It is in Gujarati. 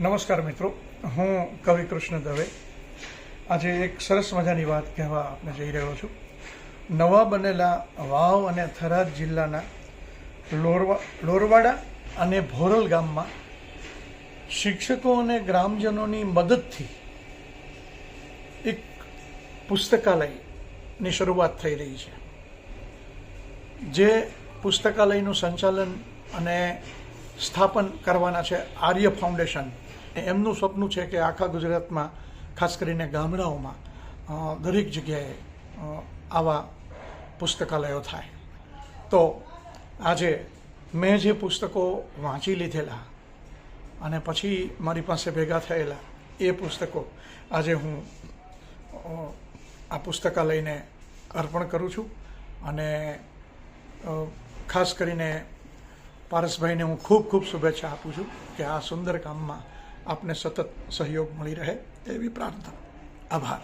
નમસ્કાર મિત્રો. હું કવિ કૃષ્ણ દવે. આજે એક સરસ મજાની વાત કહેવા આપને જઈ રહ્યો છું. નવા બનેલા વાવ અને થરાદ જિલ્લાના લોરવા, લોરવાડા અને ભોરલ ગામમાં શિક્ષકો અને ગ્રામજનોની મદદથી એક પુસ્તકાલયની શરૂઆત થઈ રહી છે. જે પુસ્તકાલયનું સંચાલન અને સ્થાપન કરવાના છે આર્ય ફાઉન્ડેશન. એમનું સપનું છે કે આખા ગુજરાતમાં, ખાસ કરીને ગામડાઓમાં દરેક જગ્યાએ આવા પુસ્તકાલયો થાય. તો આજે મેં જે પુસ્તકો વાંચી લીધેલા અને પછી મારી પાસે ભેગા થયેલા, એ પુસ્તકો આજે હું આ પુસ્તકાલયને અર્પણ કરું છું અને ખાસ કરીને પારસભાઈને હું ખૂબ ખૂબ શુભેચ્છા આપું છું કે આ સુંદર કામમાં આપને સતત સહયોગ મળી રહે એવી પ્રાર્થના. આભાર.